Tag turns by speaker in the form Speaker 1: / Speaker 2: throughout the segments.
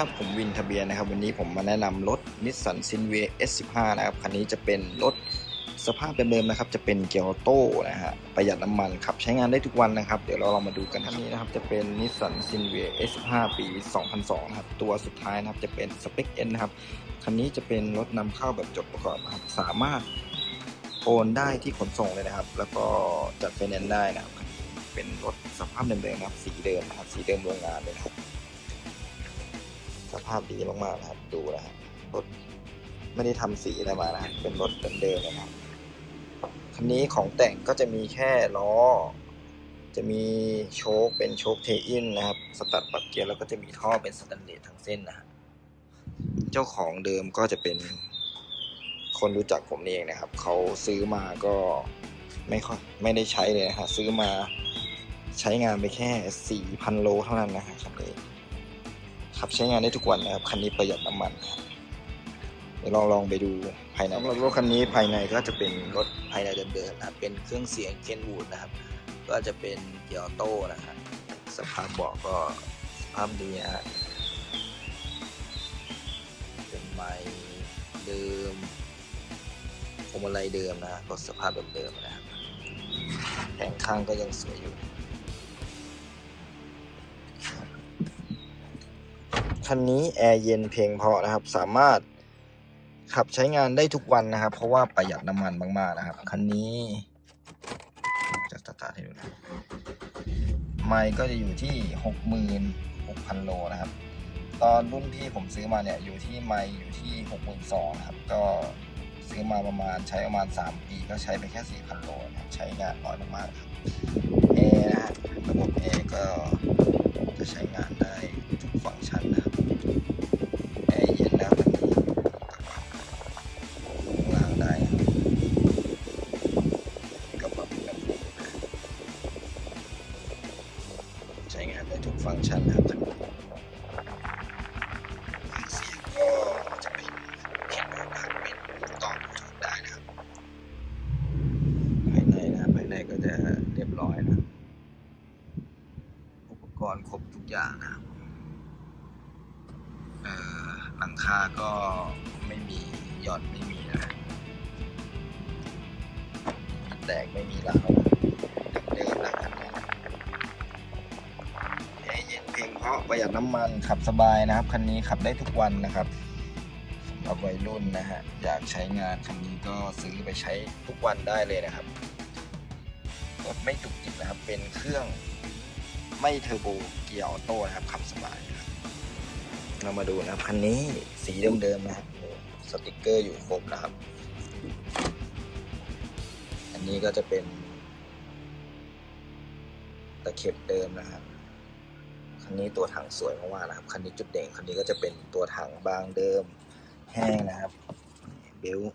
Speaker 1: ครับผมวินทะเบียนนะครับ วันนี้ผมมาแนะนำรถนิสสันซินเว S15 นะครับคันนี้จะเป็นรถสภาพเดิมๆนะครับ จะเป็นเกียร์โต้นะฮะประหยัดน้ำมันขับใช้งานได้ทุกวันนะครับ เดี๋ยวเราลองมาดูกันคันนี้นะครับ จะเป็นนิสสันซินเว S15 ปี 2002 นะครับ ตัวสุดท้ายนะครับจะเป็นสเปค N นะครับคันนี้จะเป็นรถนำเข้าแบบจดประกอบนะครับสามารถโอนได้ที่ขนส่งเลยนะครับ แล้วก็จัดไฟแนนซ์ได้นะครับเป็นรถสภาพเดิมๆนะครับสีเดิมนะครับสีเดิมโรงงานเลยนะครับ สภาพดีมากๆนะครับ ดูนะครับรถไม่ได้ทำสีอะไรมานะครับเป็นรถเดิมๆเลยนะครับคันนี้ของแต่งก็จะมีแค่ล้อ จะมีโชคเป็นโชคเทอินนะครับ สตัดปัดเกียร์แล้วก็จะมีท่อเป็นสแตนเลสทั้งเส้นนะฮะเจ้าของเดิมก็จะเป็นคนรู้จักผมเองนะครับ เขาซื้อมาก็ไม่ค่อยไม่ได้ใช้เลยนะฮะซื้อมาใช้งานไปแค่สี่พันโลเท่านั้นนะฮะคันนี้ ขับใช้งานได้ทุกวันนะครับ คันนี้ประหยัดน้ำมันนะครับเดี๋ยวลองลองไปดูภายในสำหรับรถคันนี้ภายในก็จะเป็นรถภายในเดิมๆนะครับเป็นเครื่องเสียงเคนวูดนะครับ ก็จะเป็นเกียร์ออโต้นะครับสภาพเบาะก็สภาพดีนะฮะเป็นไม้เดิมพวงมาลัยเดิมนะรถสภาพเดิมๆนะครับแผงข้างก็ยังสวยอยู่ คันนี้แอร์เย็นเพียงพอนะครับ สามารถขับใช้งานได้ทุกวันนะครับ เพราะว่าประหยัดน้ำมันมากๆนะครับ คันนี้จะสตาร์ทให้ดูนะไมล์ก็จะอยู่ที่หกหมื่นหกพันโลนะครับ ตอนรุ่นที่ผมซื้อมาเนี่ยอยู่ที่ไมล์อยู่ที่หกหมื่นสองครับ ก็ซื้อมาประมาณใช้ประมาณสามปีก็ใช้ไปแค่สี่พันโลนะครับใช้งานน้อยมากๆครับแอร์นะฮะระบบแอร์ก็ ฟังก์ชันนะครับทั้งหมดเสียงก็จะเป็นเข็มนะครับเป็นต่อมถูกได้นะครับภายในนะภายในก็จะเรียบร้อยนะ อุปกรณ์ครบทุกอย่างนะครับเอ่อหลังคาก็ไม่มีหย่อนไม่มีนะแตกไม่มีร้าว ราะประหยัดน้ำมันขับสบายนะครับ คันนี้ขับได้ทุกวันนะครับสำหรับวัยรุ่นนะฮะอยากใช้งานคันนี้ก็ซื้อไปใช้ทุกวันได้เลยนะครับรถไม่จุกจิกนะครับ เป็นเครื่องไม่เทอร์โบเกียร์ออโต้นะครับขับสบายนะครับเรามาดูนะครับคันนี้สีเดิมๆนะครับสติกเกอร์อยู่ครบนะครับ อันนี้ก็จะเป็นตะเข็บเดิมนะครับ คันนี้ตัวถังสวยมากๆนะครับคันนี้จุดเด่นคันนี้ก็จะเป็นตัวถังบางเดิมแห้งนะครับ เบลต์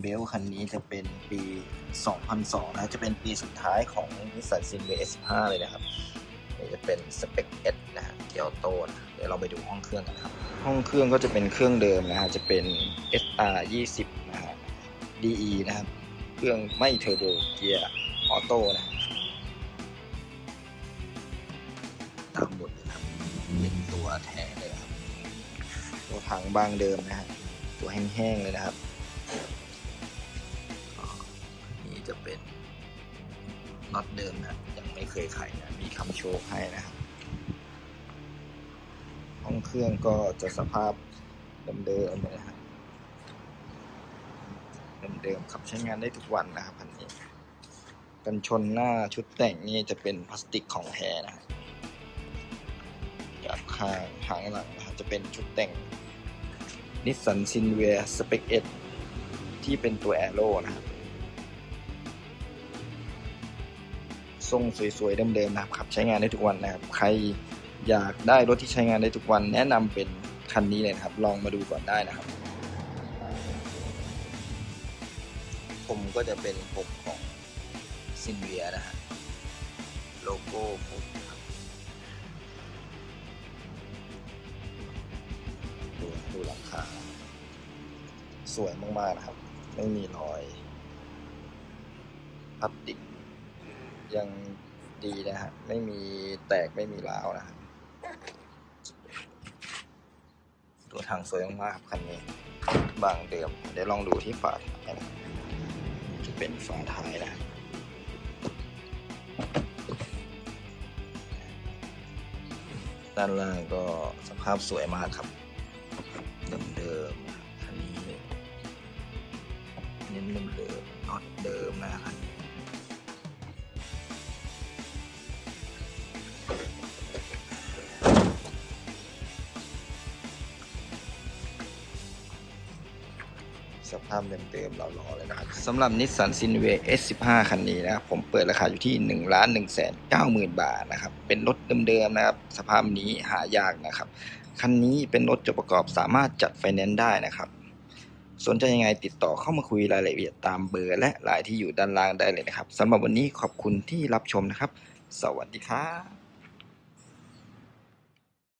Speaker 1: เบลต์คันนี้จะเป็นปี 2002 นะจะเป็นปีสุดท้ายของ Nissan s i n v a S5 เลยนะครับนี่จะเป็นสเปค S นะฮะเกียร์โต้นะเดี๋ยวเราไปดูห้องเครื่องกันครับ ห้องเครื่องก็จะเป็นเครื่องเดิมนะฮะจะเป็น SR 20นะฮะ DE นะครับ เครื่องไม่เทอร์โบเกียร์ออโต้นะ ตัวแท้เลยครับ ตัวถังบางเดิมนะฮะตัวแห้งๆเลยนะครับก็นี่จะเป็นน็อตเดิมนะยังไม่เคยไขนะมีคำโชว์ให้นะครับห้องเครื่องก็จะสภาพเดิมๆเลยนะครับเดิมๆขับใช้งานได้ทุกวันนะครับคันนี้กันชนหน้าชุดแต่งนี่จะเป็นพลาสติกของแท้นะครับจากข้างหางหลังจะเป็นชุดแต่งนิสสันซินเวียสเปกเอที่เป็นตัวแอโร่นะครับ ทรงสวยๆเดิมๆนะครับขับใช้งานได้ทุกวันนะครับ ใครอยากได้รถที่ใช้งานได้ทุกวันแนะนำเป็นคันนี้เลยนะครับ ลองมาดูก่อนได้นะครับ ผมก็จะเป็นผมของซินเวียนะฮะโลโก้ผม สวยมากๆนะครับ ไม่มีรอยพลาสติก ยังดีนะฮะไม่มีแตกไม่มีร้าวนะฮะตัวถังสวยมากๆครับคันนี้ บางเดิมเดี๋ยวลองดูที่ฝาท้ายนะจะเป็นฝาท้ายนะด้านล่างก็สภาพสวยมากครับ เดิมๆ เน้นเดิมน็อตเดิมนะครับสภาพเดิมๆเรารอเลยนะครับสำหรับนิสสันซินเว S15 คันนี้นะครับผมเปิดราคาอยู่ที่ 1 1 9 0 0 0 0 บาทนะครับ เป็นรถเดิมๆนะครับ สภาพนี้หายากนะครับ คันนี้เป็นรถจดประกอบสามารถจัดไฟแนนซ์ได้นะครับ สนใจยังไงติดต่อเข้ามาคุยรายละเอียดตามเบอร์และรายที่อยู่ด้านล่างได้เลยนะครับสำหรับวันนี้ขอบคุณที่รับชมนะครับ สวัสดีครับ